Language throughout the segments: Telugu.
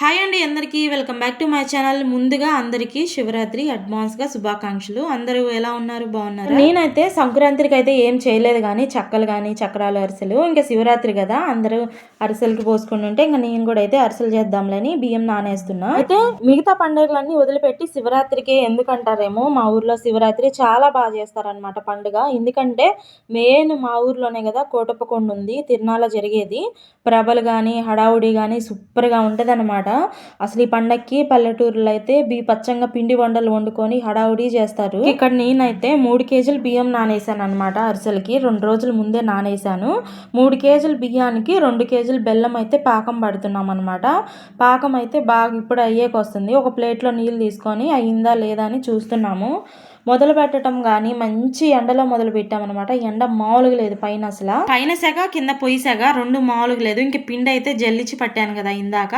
హాయ్ అండి అందరికీ welcome back to my channel. ముందుగా అందరికీ శివరాత్రి అడ్వాన్స్గా శుభాకాంక్షలు. అందరూ ఎలా ఉన్నారు? బాగున్నారు? నేనైతే సంక్రాంతికి అయితే ఏం చేయలేదు కానీ చక్కలు కానీ చక్రాలు అరిసెలు ఇంకా శివరాత్రి కదా అందరూ అరిసెలకి ఉంటే ఇంకా నేను కూడా అయితే అరిసెలు చేద్దాంలని బియ్యం నానేస్తున్నా. అయితే మిగతా పండుగలన్నీ వదిలిపెట్టి శివరాత్రికి ఎందుకంటారేమో మా ఊర్లో శివరాత్రి చాలా బాగా చేస్తారనమాట పండుగ. ఎందుకంటే మెయిన్ మా ఊర్లోనే కదా కోటప్పకొండ ఉంది తిరునాళ్ళ జరిగేది. ప్రభలు కానీ హడావుడి కానీ సూపర్గా ఉంటుంది అనమాట అసలు ఈ పండక్కి పల్లెటూరులో అయితే బి పచ్చంగా పిండి వంటలు వండుకొని హడావుడి చేస్తారు. ఇక్కడ నేనైతే మూడు కేజీలు బియ్యం నానేసాను అనమాట అరిసెలకి. రెండు రోజుల ముందే నానేసాను. మూడు కేజీల బియ్యానికి రెండు కేజీలు బెల్లం అయితే పాకం పడుతున్నాం అనమాట పాకం అయితే బాగా ఇప్పుడు అయ్యేకొస్తుంది. ఒక ప్లేట్లో నీళ్ళు తీసుకొని అయిందా లేదా అని చూస్తున్నాము. మొదలు పెట్టడం కానీ మంచి ఎండలో మొదలు పెట్టామన్నమాట. ఎండ మామూలుగా లేదు పైన అసలు. పైన సెగ కింద పొయ్యి సెగ రెండు మామూలుగా లేదు. ఇంక పిండి అయితే జల్లిచి పట్టాను కదా ఇందాక.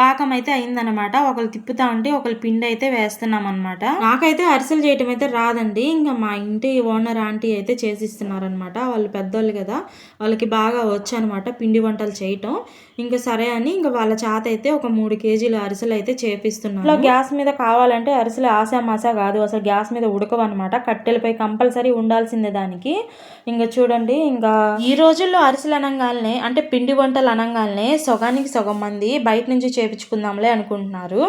పాకం అయితే అయిందనమాట ఒకళ్ళు తిప్పుతా ఉంటే ఒకళ్ళు పిండి అయితే వేస్తున్నాం అనమాట నాకైతే అరిసెలు చేయటం అయితే రాదండి. ఇంకా మా ఇంటి ఓనర్ ఆంటీ అయితే చేసిస్తున్నారనమాట వాళ్ళు పెద్దోళ్ళు కదా. వాళ్ళకి బాగా వచ్చు అనమాట పిండి వంటలు చేయటం. ఇంకా సరే అని ఇంకా వాళ్ళ చేత అయితే ఒక మూడు కేజీలు అరిసెలు అయితే చేపిస్తున్నారు గ్యాస్ మీద కావాలంటే అరిసెలు ఆశామాసా కాదు. అసలు గ్యాస్ మీద ఉడకవు అనమాట కట్టెలపై కంపల్సరీ ఉండాల్సిందే దానికి. ఇంకా చూడండి ఇంకా ఈ రోజుల్లో అరిసెలు అనగానే అంటే పిండి వంటలు అనగానే సగానికి సగం మంది బయట నుంచి చేపించుకుందాంలే అనుకుంటున్నారు.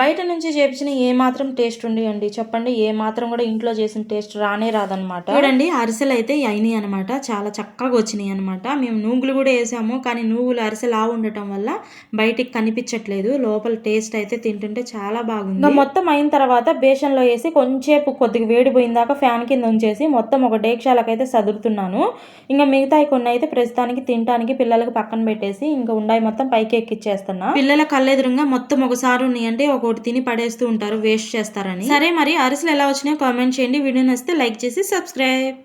బయట నుంచి చేపించిన ఏ మాత్రం టేస్ట్ ఉండేయండి. చెప్పండి ఏ మాత్రం కూడా ఇంట్లో చేసిన టేస్ట్ రానే రాదనమాట చూడండి అరిసెలు అయితే అయినాయి అనమాట చాలా చక్కగా వచ్చినాయి అనమాట మేము నూగులు కూడా వేసాము కానీ నూగులు అరిసెలు ఆ ఉండటం వల్ల బయటికి కనిపించట్లేదు. లోపల టేస్ట్ అయితే తింటుంటే చాలా బాగుంది. మొత్తం అయిన తర్వాత బేషన్లో వేసి కొంచెంసేపు కొద్దిగా వేడి పోయిందాక ఫ్యాన్ కింద ఉంచేసి మొత్తం ఒక డేక్షాలకైతే సదురుతున్నాను. ఇంకా మిగతా కొన్ని అయితే ప్రస్తుతానికి తినడానికి పిల్లలకి పక్కన పెట్టేసి ఇంకా ఉండాయి మొత్తం పైకి ఎక్కిచ్చేస్తున్నా. పిల్లల కళ్ళెదురుగా మొత్తం ఒకసారి ఉన్నాయంటే ఒకటి తిని పడేస్తూ ఉంటారు వేస్ట్ చేస్తారని. సరే మరి అరిసెలు ఎలా వచ్చినాయో కామెంట్ చేయండి. వీడియో నచ్చితే లైక్ చేసి సబ్స్క్రైబ్.